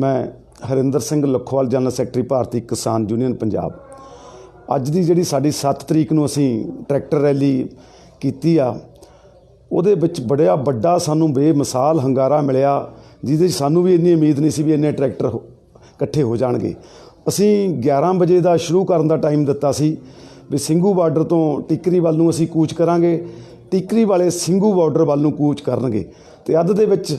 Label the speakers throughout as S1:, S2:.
S1: ਮੈਂ Harinder Singh Lakhowal, general secretary, Bharti Kisan union, Punjab. ਅੱਜ ਦੀ ਜਿਹੜੀ ਸਾਡੀ 7 ਤਰੀਕ ਨੂੰ ਅਸੀਂ ਟਰੈਕਟਰ ਰੈਲੀ ਕੀਤੀ ਆ, ਉਹਦੇ ਵਿੱਚ ਬੜਿਆ ਵੱਡਾ ਸਾਨੂੰ ਬੇਮਿਸਾਲ ਹੰਗਾਰਾ ਮਿਲਿਆ, ਜਿਹਦੇ 'ਚ ਸਾਨੂੰ ਵੀ ਇੰਨੀ ਉਮੀਦ ਨਹੀਂ ਸੀ ਵੀ ਇੰਨੇ ਟਰੈਕਟਰ ਇਕੱਠੇ ਹੋ ਜਾਣਗੇ। ਅਸੀਂ 11 ਵਜੇ ਦਾ ਸ਼ੁਰੂ ਕਰਨ ਦਾ ਟਾਈਮ ਦਿੱਤਾ ਸੀ ਵੀ ਸਿੰਘੂ ਬਾਰਡਰ ਤੋਂ ਟਿੱਕਰੀ ਵੱਲ ਨੂੰ ਅਸੀਂ ਕੂਚ ਕਰਾਂਗੇ, ਟਿੱਕਰੀ ਵਾਲੇ ਸਿੰਘੂ ਬਾਰਡਰ ਵੱਲ ਨੂੰ ਕੂਚ ਕਰਨਗੇ ਤੇ ਅੱਧ ਦੇ ਵਿੱਚ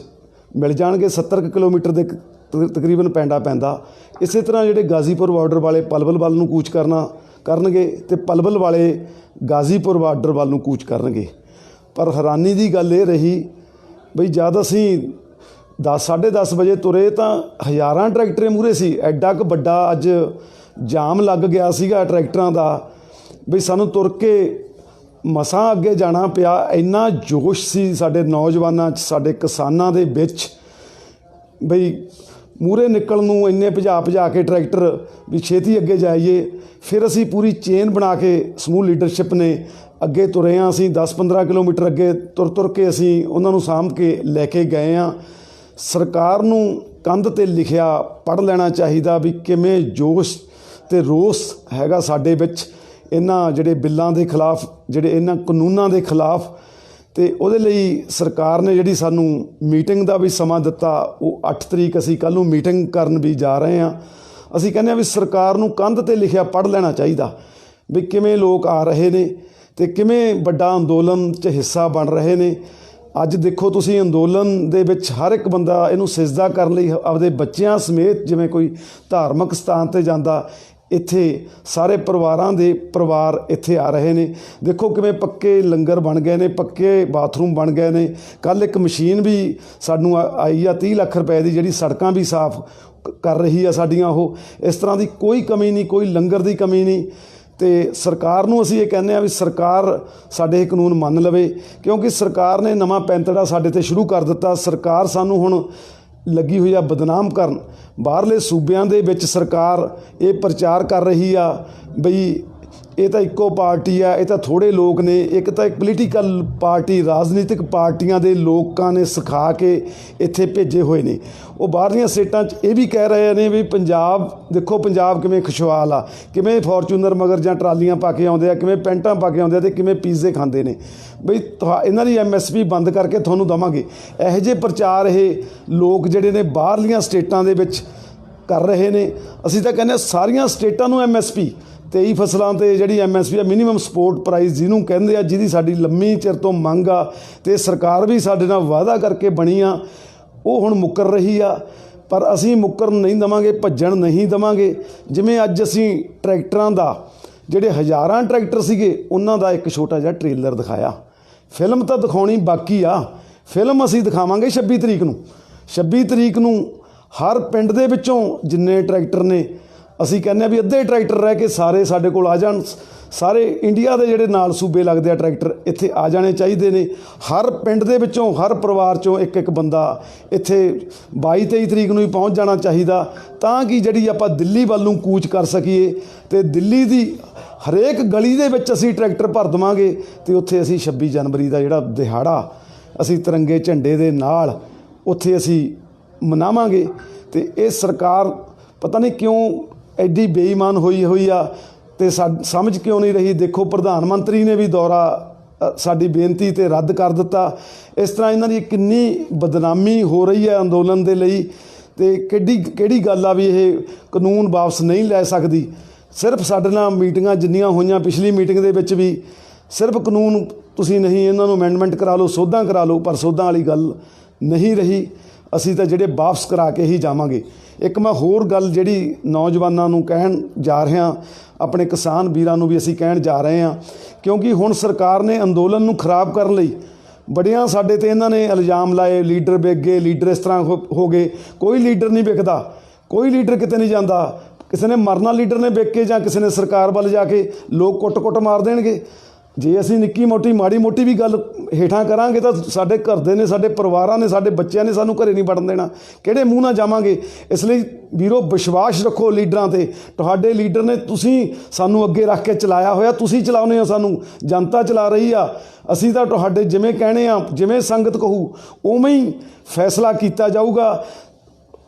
S1: ਮਿਲ ਜਾਣਗੇ 70 ਕੁ ਕਿਲੋਮੀਟਰ ਦੇ ਤਕਰੀਬਨ ਪੈਂਡਾ ਪੈਂਦਾ। ਇਸੇ ਤਰ੍ਹਾਂ ਜਿਹੜੇ ਗਾਜ਼ੀਪੁਰ ਬਾਰਡਰ ਵਾਲੇ ਪਲਵਲ ਵੱਲ ਨੂੰ ਕੂਚ ਕਰਨਾ, ਕਰਨਗੇ ਤੇ ਪਲਵਲ ਵਾਲੇ ਗਾਜ਼ੀਪੁਰ ਬਾਰਡਰ ਵੱਲ ਨੂੰ ਕੂਚ ਕਰਨਗੇ। ਪਰ ਹੈਰਾਨੀ ਦੀ ਗੱਲ ਇਹ ਰਹੀ ਬਈ ਜਦ ਅਸੀਂ 10 10:30 ਵਜੇ ਤੁਰੇ ਤਾਂ ਹਜ਼ਾਰਾਂ ਟਰੈਕਟਰ ਮੂਰੇ ਸੀ। ਐਡਾ ਕੁ ਵੱਡਾ ਅੱਜ ਜਾਮ ਲੱਗ ਗਿਆ ਸੀਗਾ ਟਰੈਕਟਰਾਂ ਦਾ ਬਈ ਸਾਨੂੰ ਤੁਰ ਕੇ ਮਸਾਂ ਅੱਗੇ ਜਾਣਾ ਪਿਆ। ਇੰਨਾ ਜੋਸ਼ ਸੀ ਸਾਡੇ ਨੌਜਵਾਨਾਂ 'ਚ, ਸਾਡੇ ਕਿਸਾਨਾਂ ਦੇ ਵਿੱਚ ਬਈ ਮੂਰੇ ਨਿਕਲਣ ਨੂੰ ਇੰਨੇ ਭਜਾ ਭਜਾ ਕੇ ਟਰੈਕਟਰ ਵੀ ਛੇਤੀ ਅੱਗੇ ਜਾਈਏ, ਫਿਰ ਅਸੀਂ ਪੂਰੀ ਚੇਨ ਬਣਾ ਕੇ ਸਮੂਹ ਲੀਡਰਸ਼ਿਪ ਨੇ ਅੱਗੇ ਤੁਰੇ ਹਾਂ ਅਸੀਂ 10-15 ਕਿਲੋਮੀਟਰ ਅੱਗੇ ਤੁਰ ਤੁਰ ਕੇ ਅਸੀਂ ਉਹਨਾਂ ਨੂੰ ਸਾਂਭ ਕੇ ਲੈ ਕੇ ਗਏ ਹਾਂ ਸਰਕਾਰ ਨੂੰ ਕੰਧ ਤੇ ਲਿਖਿਆ ਪੜ ਲੈਣਾ ਚਾਹੀਦਾ ਵੀ ਕਿਵੇਂ ਜੋਸ਼ ਤੇ ਰੋਸ ਹੈਗਾ ਸਾਡੇ ਵਿੱਚ। ਇਹਨਾਂ ਜਿਹੜੇ ਬਿੱਲਾਂ ਦੇ ਖਿਲਾਫ, ਜਿਹੜੇ ਇਹਨਾਂ ਕਾਨੂੰਨਾਂ ਦੇ ਖਿਲਾਫ ਤੇ ਉਹਦੇ ਲਈ ਸਰਕਾਰ ਨੇ ਜਿਹੜੀ ਸਾਨੂੰ ਮੀਟਿੰਗ ਦਾ ਵੀ ਸਮਾਂ ਦਿੱਤਾ, ਉਹ 8 ਤਰੀਕ ਅਸੀਂ ਕੱਲ ਨੂੰ ਮੀਟਿੰਗ ਕਰਨ ਵੀ ਜਾ ਰਹੇ ਹਾਂ। ਅਸੀਂ ਕਹਿੰਦੇ ਆ ਵੀ ਸਰਕਾਰ ਨੂੰ ਕੰਧ ਤੇ ਲਿਖਿਆ ਪੜ ਲੈਣਾ ਚਾਹੀਦਾ ਵੀ ਕਿਵੇਂ ਲੋਕ ਆ ਰਹੇ ਨੇ ਤੇ ਕਿਵੇਂ ਵੱਡਾ ਅੰਦੋਲਨ 'ਚ ਹਿੱਸਾ ਬਣ ਰਹੇ ਨੇ। ਅੱਜ ਦੇਖੋ ਤੁਸੀਂ ਅੰਦੋਲਨ ਦੇ ਵਿੱਚ ਹਰ ਇੱਕ ਬੰਦਾ ਇਹਨੂੰ ਸਿਜਦਾ ਕਰਨ ਲਈ, ਆਪਦੇ ਬੱਚਿਆਂ ਸਮੇਤ ਜਿਵੇਂ ਕੋਈ ਧਾਰਮਿਕ ਸਥਾਨ ਤੇ ਜਾਂਦਾ ਇੱਥੇ ਸਾਰੇ ਪਰਿਵਾਰਾਂ ਦੇ ਪਰਿਵਾਰ ਇੱਥੇ ਆ ਰਹੇ ਨੇ। ਦੇਖੋ ਕਿਵੇਂ ਪੱਕੇ ਲੰਗਰ ਬਣ ਗਏ ਨੇ, ਪੱਕੇ ਬਾਥਰੂਮ ਬਣ ਗਏ ਨੇ। ਕੱਲ ਇੱਕ ਮਸ਼ੀਨ ਵੀ ਸਾਨੂੰ ਆ- ਆਈ ਆ 30 ਲੱਖ ਰੁਪਏ ਦੀ ਜਿਹੜੀ ਸੜਕਾਂ ਵੀ ਸਾਫ਼ ਕਰ ਰਹੀ ਆ ਸਾਡੀਆਂ ਉਹ। ਇਸ ਤਰ੍ਹਾਂ ਦੀ ਕੋਈ ਕਮੀ ਨਹੀਂ, ਕੋਈ ਲੰਗਰ ਦੀ ਕਮੀ ਨਹੀਂ। ਤੇ ਸਰਕਾਰ ਨੂੰ ਅਸੀਂ ਇਹ ਕਹਿੰਦੇ ਆ ਵੀ ਸਰਕਾਰ ਸਾਡੇ ਇਹ ਕਾਨੂੰਨ ਮੰਨ ਲਵੇ, ਕਿਉਂਕਿ ਸਰਕਾਰ ਨੇ ਨਵਾਂ ਪੈਂਤੜਾ ਸਾਡੇ ਤੇ ਸ਼ੁਰੂ ਕਰ ਦਿੱਤਾ। ਸਰਕਾਰ ਸਾਨੂੰ ਹੁਣ ਲੱਗੀ ਹੋਈ ਆ ਬਦਨਾਮ ਕਰਨ। ਬਾਹਰਲੇ ਸੂਬਿਆਂ ਦੇ ਵਿੱਚ ਸਰਕਾਰ ਇਹ ਪ੍ਰਚਾਰ ਕਰ ਰਹੀ ਆ ਬਈ ਇਹ ਤਾਂ ਇੱਕੋ ਪਾਰਟੀ ਆ, ਇਹ ਤਾਂ ਥੋੜੇ ਲੋਕ ਨੇ, ਇੱਕ ਤਾਂ ਇੱਕ ਪੋਲੀਟੀਕਲ ਪਾਰਟੀ, ਰਾਜਨੀਤਿਕ ਪਾਰਟੀਆਂ ਦੇ ਲੋਕਾਂ ਨੇ ਸਿਖਾ ਕੇ ਇੱਥੇ ਭੇਜੇ ਹੋਏ ਨੇ। ਉਹ ਬਾਹਰਲੀਆਂ ਸਟੇਟਾਂ 'ਚ ਇਹ ਵੀ ਕਹਿ ਰਹੇ ਨੇ ਵੀ ਪੰਜਾਬ, ਦੇਖੋ ਪੰਜਾਬ ਕਿਵੇਂ ਖੁਸ਼ਹਾਲ ਆ, ਕਿਵੇਂ ਫੋਰਚੂਨਰ ਮਗਰ ਜਾਂ ਟਰਾਲੀਆਂ ਪਾ ਕੇ ਆਉਂਦੇ ਆ, ਕਿਵੇਂ ਪੈਂਟਾਂ ਪਾ ਕੇ ਆਉਂਦੇ ਆ ਤੇ ਕਿਵੇਂ ਪੀਜ਼ੇ ਖਾਂਦੇ ਨੇ। ਬਈ ਤੁਹਾ- ਇਹਨਾਂ ਦੀ ਐਮਐਸਪੀ ਬੰਦ ਕਰਕੇ ਤੁਹਾਨੂੰ ਦਵਾਂਗੇ। ਇਹੋ ਜਿਹੇ ਪ੍ਰਚਾਰ ਇਹ ਲੋਕ ਜਿਹੜੇ ਨੇ ਬਾਹਰਲੀਆਂ ਸਟੇਟਾਂ ਦੇ ਵਿੱਚ ਕਰ ਰਹੇ ਨੇ। ਅਸੀਂ ਤਾਂ ਕਹਿੰਦੇ ਹਾਂ ਸਾਰੀਆਂ ਸਟੇਟਾਂ ਨੂੰ ਐਮਐਸਪੀ 23 ਫਸਲਾਂ ਤੇ ਜਿਹੜੀ ਐਮਐਸਪੀ ਆ ਮਿਨੀਮਮ ਸਪੋਰਟ ਪ੍ਰਾਈਸ ਜਿਹਨੂੰ ਕਹਿੰਦੇ ਆ, ਜਿਹਦੀ ਸਾਡੀ ਲੰਮੀ ਚਿਰ ਤੋਂ ਮੰਗ ਆ, ਤੇ ਸਰਕਾਰ ਵੀ ਸਾਡੇ ਨਾਲ ਵਾਅਦਾ ਕਰਕੇ ਬਣੀ ਆ, ਉਹ ਹੁਣ ਮੁੱਕਰ ਰਹੀ ਆ। ਪਰ ਅਸੀਂ ਮੁੱਕਰ ਨਹੀਂ ਦਵਾਂਗੇ, ਭੱਜਣ ਨਹੀਂ ਦਵਾਂਗੇ। ਜਿਵੇਂ ਅੱਜ ਅਸੀਂ ਟਰੈਕਟਰਾਂ ਦਾ, ਜਿਹੜੇ ਹਜ਼ਾਰਾਂ ਟਰੈਕਟਰ ਸੀਗੇ, ਉਹਨਾਂ ਦਾ ਇੱਕ ਛੋਟਾ ਜਿਹਾ ਟ੍ਰੇਲਰ ਦਿਖਾਇਆ। ਫਿਲਮ ਤਾਂ ਦਿਖਾਉਣੀ ਬਾਕੀ ਆ। ਫਿਲਮ ਅਸੀਂ ਦਿਖਾਵਾਂਗੇ 26 ਤਰੀਕ ਨੂੰ। 26 ਤਰੀਕ ਨੂੰ ਹਰ ਪਿੰਡ ਦੇ ਵਿੱਚੋਂ ਜਿੰਨੇ ਟਰੈਕਟਰ ਨੇ, ਅਸੀਂ ਕਹਿੰਦੇ ਆ ਵੀ ਅੱਧੇ ਟਰੈਕਟਰ ਰਹਿ ਕੇ ਸਾਰੇ ਸਾਡੇ ਕੋਲ ਆ ਜਾਣ। ਸਾਰੇ ਇੰਡੀਆ ਦੇ ਜਿਹੜੇ ਨਾਲ ਸੂਬੇ ਲੱਗਦੇ ਆ ਟਰੈਕਟਰ, ਇੱਥੇ ਆ ਜਾਣੇ ਚਾਹੀਦੇ ਨੇ। ਹਰ ਪਿੰਡ ਦੇ ਵਿੱਚੋਂ, ਹਰ ਪਰਿਵਾਰ ਚੋਂ ਇੱਕ ਇੱਕ ਬੰਦਾ ਇੱਥੇ 22 23 ਤਰੀਕ ਨੂੰ ਹੀ ਪਹੁੰਚ ਜਾਣਾ ਚਾਹੀਦਾ। ਤਾਂ ਕਿ ਜਿਹੜੀ ਆਪਾਂ ਦਿੱਲੀ ਵੱਲ ਨੂੰ ਕੂਚ ਕਰ ਸਕੀਏ ਤੇ ਦਿੱਲੀ ਦੀ ਹਰੇਕ ਗਲੀ ਦੇ ਵਿੱਚ ਅਸੀਂ ਟਰੈਕਟਰ ਭਰ ਦਵਾਂਗੇ ਤੇ ਉੱਥੇ ਅਸੀਂ 26 ਜਨਵਰੀ ਦਾ ਜਿਹੜਾ ਦਿਹਾੜਾ, ਅਸੀਂ ਤਿਰੰਗੇ ਝੰਡੇ ਦੇ ਨਾਲ ਉੱਥੇ ਅਸੀਂ ਮਨਾਵਾਂਗੇ ਤੇ ਇਹ ਸਰਕਾਰ ਪਤਾ ਨਹੀਂ ਕਿਉਂ ਐਡੀ ਬੇਈਮਾਨ ਹੋਈ ਹੋਈ ਆ ਤੇ ਸਾ- ਸਮਝ ਕਿਉਂ ਨਹੀਂ ਰਹੀ? ਦੇਖੋ, ਪ੍ਰਧਾਨ ਮੰਤਰੀ ਨੇ ਵੀ ਦੌਰਾ ਸਾਡੀ ਬੇਨਤੀ ਤੇ ਰੱਦ ਕਰ ਦਿੱਤਾ। ਇਸ ਤਰ੍ਹਾਂ ਇਹਨਾਂ ਦੀ ਕਿੰਨੀ ਬਦਨਾਮੀ ਹੋ ਰਹੀ ਹੈ ਅੰਦੋਲਨ ਦੇ ਲਈ ਤੇ ਕਿੱਡੀ ਕਿਹੜੀ ਗੱਲ ਆ ਵੀ ਇਹ ਕਾਨੂੰਨ ਵਾਪਸ ਨਹੀਂ ਲੈ ਸਕਦੀ? ਸਿਰਫ ਸਾਡੇ ਨਾਲ ਮੀਟਿੰਗਾਂ ਜਿੰਨੀਆਂ ਹੋਈਆਂ ਪਿਛਲੀ ਮੀਟਿੰਗ ਦੇ ਵਿੱਚ ਵੀ, ਸਿਰਫ ਕਾਨੂੰਨ ਤੁਸੀਂ ਨਹੀਂ, ਇਹਨਾਂ ਨੂੰ ਅਮੈਂਡਮੈਂਟ ਕਰਾ ਲਓ, ਸੋਧਾਂ ਕਰਾ ਲਓ, ਪਰ ਸੋਧਾਂ ਵਾਲੀ ਗੱਲ ਨਹੀਂ ਰਹੀ। ਅਸੀਂ ਤਾਂ ਜਿਹੜੇ ਵਾਪਸ ਕਰਾ ਕੇ ਹੀ ਜਾਵਾਂਗੇ। ਇੱਕ ਮੈਂ ਹੋਰ ਗੱਲ ਜਿਹੜੀ ਨੌਜਵਾਨਾਂ ਨੂੰ ਕਹਿਣ ਜਾ ਰਿਹਾ, ਆਪਣੇ ਕਿਸਾਨ ਵੀਰਾਂ ਨੂੰ ਵੀ ਅਸੀਂ ਕਹਿਣ ਜਾ ਰਹੇ ਹਾਂ, ਕਿਉਂਕਿ ਹੁਣ ਸਰਕਾਰ ਨੇ ਅੰਦੋਲਨ ਨੂੰ ਖਰਾਬ ਕਰਨ ਲਈ ਬੜਿਆਂ ਸਾਡੇ ਤੇ ਇਹਨਾਂ ਨੇ ਇਲਜ਼ਾਮ ਲਾਏ, ਲੀਡਰ ਵਿਕ ਗਏ ਲੀਡਰ ਇਸ ਤਰ੍ਹਾਂ ਹੋ ਹੋ ਗਏ। ਕੋਈ ਲੀਡਰ ਨਹੀਂ ਵਿਕਦਾ ਕੋਈ ਲੀਡਰ ਕਿਤੇ ਨਹੀਂ ਜਾਂਦਾ। ਕਿਸੇ ਨੇ ਮਰਨਾ ਲੀਡਰ ਨੇ ਵਿਕ ਕੇ ਜਾਂ ਕਿਸੇ ਨੇ ਸਰਕਾਰ ਵੱਲ ਜਾ ਕੇ ਲੋਕ ਕੁੱਟ-ਕੁੱਟ ਮਾਰ ਦੇਣਗੇ। ਜੇ ਅਸੀਂ ਨਿੱਕੀ ਮੋਟੀ, ਮਾੜੀ ਮੋਟੀ ਵੀ ਗੱਲ ਹੇਠਾਂ ਕਰਾਂਗੇ ਤਾਂ ਸਾਡੇ ਘਰ ਦੇ ਨੇ, ਸਾਡੇ ਪਰਿਵਾਰਾਂ ਨੇ, ਸਾਡੇ ਬੱਚਿਆਂ ਨੇ ਸਾਨੂੰ ਘਰੇ ਨਹੀਂ ਵੜਨ ਦੇਣਾ। ਕਿਹੜੇ ਮੂੰਹ ਨਾਲ ਜਾਵਾਂਗੇ? ਇਸ ਲਈ ਵੀਰੋ ਵਿਸ਼ਵਾਸ ਰੱਖੋ ਲੀਡਰਾਂ ਤੇ। ਤੁਹਾਡੇ ਲੀਡਰ ਨੇ ਤੁਸੀਂ ਸਾਨੂੰ ਅੱਗੇ ਰੱਖ ਕੇ ਚਲਾਇਆ ਹੋਇਆ, ਤੁਸੀਂ ਚਲਾਉਨੇ ਹੋ ਸਾਨੂੰ। ਜਨਤਾ ਚਲਾ ਰਹੀ ਆ। ਅਸੀਂ ਤਾਂ ਤੁਹਾਡੇ ਜਿਵੇਂ ਕਹਿਣੇ ਆ, ਜਿਵੇਂ ਸੰਗਤ ਕਹੂ, ਉਵੇਂ ਹੀ ਫੈਸਲਾ ਕੀਤਾ ਜਾਊਗਾ।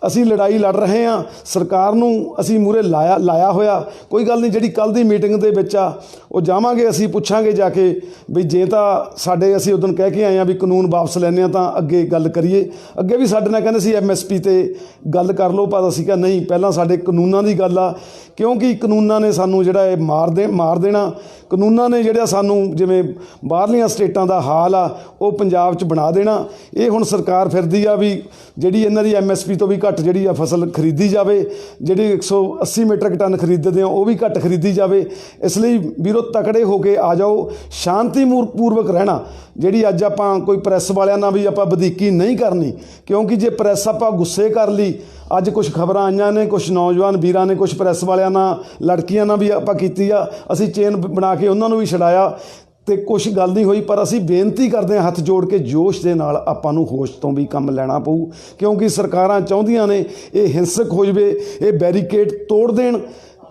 S1: ਅਸੀਂ ਲੜਾਈ ਲੜ ਰਹੇ ਹਾਂ, ਸਰਕਾਰ ਨੂੰ ਅਸੀਂ ਮੂਰੇ ਲਾਇਆ ਲਾਇਆ ਹੋਇਆ। ਕੋਈ ਗੱਲ ਨਹੀਂ, ਜਿਹੜੀ ਕੱਲ ਦੀ ਮੀਟਿੰਗ ਦੇ ਵਿੱਚ ਆ, ਉਹ ਜਾਵਾਂਗੇ, ਅਸੀਂ ਪੁੱਛਾਂਗੇ ਜਾ ਕੇ ਵੀ ਜੇ ਤਾਂ ਸਾਡੇ ਅਸੀਂ ਉਦੋਂ ਕਹਿ ਕੇ ਆਏ ਆ ਵੀ ਕਾਨੂੰਨ ਵਾਪਸ ਲੈਣੇ ਆ ਤਾਂ ਅੱਗੇ ਗੱਲ ਕਰੀਏ। ਅੱਗੇ ਵੀ ਸਾਡੇ ਨਾਲ ਕਹਿੰਦੇ ਸੀ ਐਮਐਸਪੀ ਤੇ ਗੱਲ ਕਰ ਲਓ, ਪਰ ਅਸੀਂ ਕਿਹਾ ਨਹੀਂ, ਪਹਿਲਾਂ ਸਾਡੇ ਕਾਨੂੰਨਾਂ ਦੀ ਗੱਲ ਆ, ਕਿਉਂਕਿ ਕਾਨੂੰਨਾਂ ਨੇ ਸਾਨੂੰ ਜਿਹੜਾ ਇਹ ਮਾਰ ਦੇ, ਮਾਰ ਦੇਣਾ। ਕਾਨੂੰਨਾਂ ਨੇ ਜਿਹੜਾ ਸਾਨੂੰ ਜਿਵੇਂ ਬਾਹਰਲੀਆਂ ਸਟੇਟਾਂ ਦਾ ਹਾਲ ਆ, ਉਹ ਪੰਜਾਬ 'ਚ ਬਣਾ ਦੇਣਾ। ਇਹ ਹੁਣ ਸਰਕਾਰ ਫਿਰਦੀ ਆ ਵੀ ਜਿਹੜੀ ਇਹਨਾਂ ਦੀ ਐਮਐਸਪੀ ਤੋਂ ਵੀ ਘੱਟ ਘੱਟ ਜਿਹੜੀ ਆ ਫਸਲ ਖਰੀਦੀ ਜਾਵੇ, ਜਿਹੜੀ 180 ਮੀਟ੍ਰਿਕ ਟਨ ਖਰੀਦਦੇ ਆ, ਉਹ ਵੀ ਘੱਟ ਖਰੀਦੀ ਜਾਵੇ। ਇਸ ਲਈ ਵੀਰੋ ਤਕੜੇ ਹੋ ਕੇ ਆ ਜਾਓ, ਸ਼ਾਂਤੀ ਮੂਰ- ਪੂਰਵਕ ਰਹਿਣਾ। ਜਿਹੜੀ ਅੱਜ ਆਪਾਂ ਕੋਈ ਪ੍ਰੈਸ ਵਾਲਿਆਂ ਨਾਲ ਵੀ ਆਪਾਂ ਵਧੀਕੀ ਨਹੀਂ ਕਰਨੀ, ਕਿਉਂਕਿ ਜੇ ਪ੍ਰੈਸ ਆਪਾਂ ਗੁੱਸੇ ਕਰ ਲਈ, ਅੱਜ ਕੁਝ ਖਬਰਾਂ ਆਈਆਂ ਨੇ ਕੁਝ ਨੌਜਵਾਨ ਵੀਰਾਂ ਨੇ ਕੁਝ ਪ੍ਰੈਸ ਵਾਲਿਆਂ ਨਾਲ, ਲੜਕੀਆਂ ਨਾਲ ਵੀ ਆਪਾਂ ਕੀਤੀ ਆ, ਅਸੀਂ ਚੇਨ ਬਣਾ ਕੇ ਉਹਨਾਂ ਨੂੰ ਵੀ ਛਡਾਇਆ। ਤੇ ਕੁਝ ਗੱਲ ਨਹੀਂ ਹੋਈ, ਪਰ ਅਸੀਂ ਬੇਨਤੀ ਕਰਦੇ ਹਾਂ ਹੱਥ ਜੋੜ ਕੇ ਜੋਸ਼ ਦੇ ਨਾਲ ਆਪਾਂ ਨੂੰ ਹੋਸ਼ ਤੋਂ ਵੀ ਕੰਮ ਲੈਣਾ ਪਊ, ਕਿਉਂਕਿ ਸਰਕਾਰਾਂ ਚਾਹੁੰਦੀਆਂ ਨੇ ਇਹ ਹਿੰਸਕ ਹੋ ਜਵੇ, ਇਹ ਬੈਰੀਕੇਡ ਤੋੜ ਦੇਣ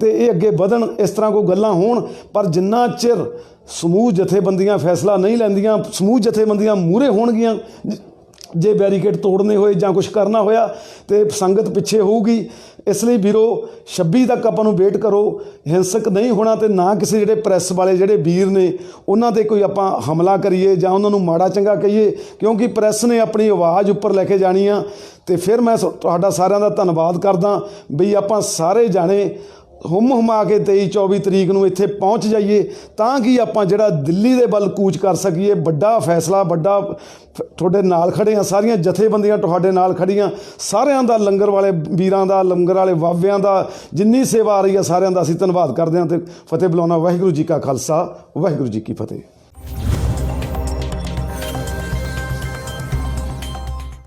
S1: ਤੇ ਇਹ ਅੱਗੇ ਵਧਣ, ਇਸ ਤਰ੍ਹਾਂ ਕੋਈ ਗੱਲਾਂ ਹੋਣ, ਪਰ ਜਿੰਨਾ ਚਿਰ ਸਮੂਹ ਜਥੇਬੰਦੀਆਂ ਫੈਸਲਾ ਨਹੀਂ ਲੈਂਦੀਆਂ, ਸਮੂਹ ਜਥੇਬੰਦੀਆਂ ਮੂਰੇ ਹੋਣਗੀਆਂ, ਜੇ ਬੈਰੀਕੇਡ ਤੋੜਨੇ ਹੋਏ ਜਾਂ ਕੁਝ ਕਰਨਾ ਹੋਇਆ ਤੇ ਸੰਗਤ ਪਿੱਛੇ ਹੋਊਗੀ ਇਸ ਲਈ ਵੀਰੋ 26 ਤੱਕ ਆਪਾਂ ਨੂੰ ਵੇਟ ਕਰੋ। ਹਿੰਸਕ ਨਹੀਂ ਹੋਣਾ ਤੇ ਨਾ ਕਿਸੇ ਜਿਹੜੇ ਪ੍ਰੈਸ ਵਾਲੇ, ਜਿਹੜੇ ਵੀਰ ਨੇ, ਉਹਨਾਂ ਤੇ ਕੋਈ ਆਪਾਂ ਹਮਲਾ ਕਰੀਏ ਜਾਂ ਉਹਨਾਂ ਨੂੰ ਮਾੜਾ ਚੰਗਾ ਕਹੀਏ, ਕਿਉਂਕਿ ਪ੍ਰੈਸ ਨੇ ਆਪਣੀ ਆਵਾਜ਼ ਉੱਪਰ ਲੈ ਕੇ ਜਾਣੀ ਆ। ਤੇ ਫਿਰ ਮੈਂ ਸ- ਤੁਹਾਡਾ ਸਾਰਿਆਂ ਦਾ ਧੰਨਵਾਦ ਕਰਦਾ ਵੀ ਆਪਾਂ ਸਾਰੇ ਜਾਣੇ ਹੁੰਮ ਹੁਮਾ ਕੇ 23 24 ਤਰੀਕ ਨੂੰ ਇੱਥੇ ਪਹੁੰਚ ਜਾਈਏ ਤਾਂ ਕਿ ਆਪਾਂ ਜਿਹੜਾ ਦਿੱਲੀ ਦੇ ਵੱਲ ਕੂਚ ਕਰ ਸਕੀਏ? ਵੱਡਾ ਫੈਸਲਾ, ਵੱਡਾ ਤੁਹਾਡੇ ਨਾਲ ਖੜੇ ਆ ਸਾਰੀਆਂ ਜਥੇਬੰਦੀਆਂ ਤੁਹਾਡੇ ਨਾਲ ਖੜੀਆਂ, ਸਾਰਿਆਂ ਦਾ, ਲੰਗਰ ਵਾਲੇ ਵੀਰਾਂ ਦਾ, ਲੰਗਰ ਵਾਲੇ ਵਾਵਿਆਂ ਦਾ, ਜਿੰਨੀ ਸੇਵਾ ਆ ਰਹੀ ਆ ਸਾਰਿਆਂ ਦਾ ਅਸੀਂ ਧੰਨਵਾਦ ਕਰਦੇ ਹਾਂ ਤੇ ਫਤਿਹ ਬੁਲਾਉਣਾ ਵਾਹਿਗੁਰੂ ਜੀ ਕਾ ਖਾਲਸਾ, ਵਾਹਿਗੁਰੂ ਜੀ ਕੀ ਫਤਿਹ।